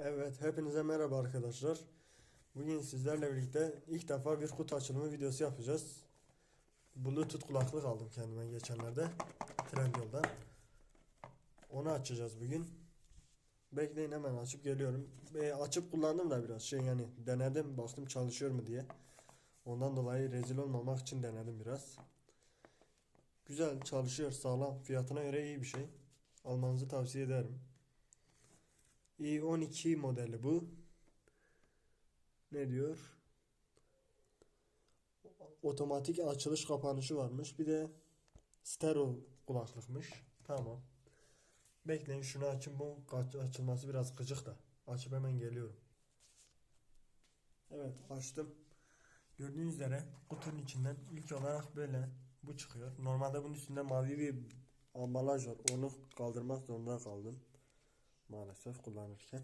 Evet, hepinize merhaba arkadaşlar. Bugün sizlerle birlikte ilk defa bir kutu açılımı videosu yapacağız. Bluetooth kulaklık aldım kendime geçenlerde Trendyol'dan. Onu açacağız bugün. Bekleyin hemen açıp geliyorum. E, açıp kullandım da biraz şey yani denedim baktım çalışıyor mu diye. Ondan dolayı rezil olmamak için denedim biraz. Güzel çalışıyor sağlam fiyatına göre iyi bir şey. Almanızı tavsiye ederim. İ12 modeli bu. Ne diyor? Otomatik açılış kapanışı varmış. Bir de stereo kulaklıkmış. Tamam. Bekleyin şunu açın. Bu açılması biraz gıcık da. Açıp hemen geliyorum. Evet açtım. Gördüğünüz üzere kutunun içinden ilk olarak böyle bu çıkıyor. Normalde bunun üstünde mavi bir ambalaj var. Onu kaldırmak zorunda kaldım. Maalesef kullanırken.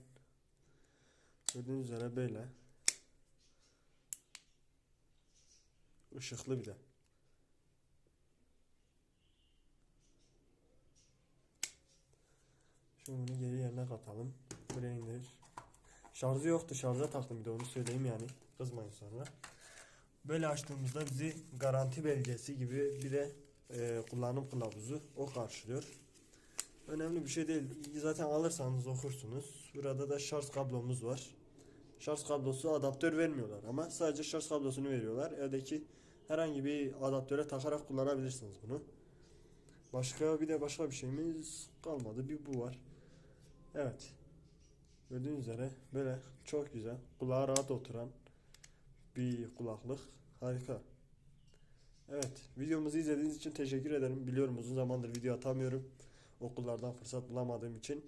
Gördüğünüz üzere böyle. Işıklı bir de. Şimdi bunu geri yerine katalım. Buraya indir. Şarjı yoktu. Şarja taktım bir de onu söyleyeyim yani. Kızmayın sonra. Böyle açtığımızda bizi garanti belgesi gibi bir de e, kullanım kılavuzu o karşılıyor. Önemli bir şey değil. Zaten alırsanız okursunuz. Burada da şarj kablomuz var. Şarj kablosu adaptör vermiyorlar ama sadece şarj kablosunu veriyorlar. Evdeki herhangi bir adaptöre takarak kullanabilirsiniz bunu. Başka bir de başka bir şeyimiz kalmadı. Bir bu var. Evet. Gördüğünüz üzere böyle çok güzel. Kulağa rahat oturan bir kulaklık. Harika. Evet. Videomuzu izlediğiniz için teşekkür ederim. Biliyorum uzun zamandır video atamıyorum. Okullardan fırsat bulamadığım için.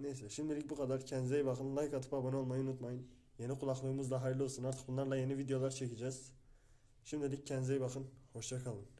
Neyse şimdilik bu kadar. Kendinize iyi bakın. Like atıp abone olmayı unutmayın. Yeni kulaklığımız da hayırlı olsun. Artık bunlarla yeni videolar çekeceğiz. Şimdilik kendinize iyi bakın. Hoşça kalın.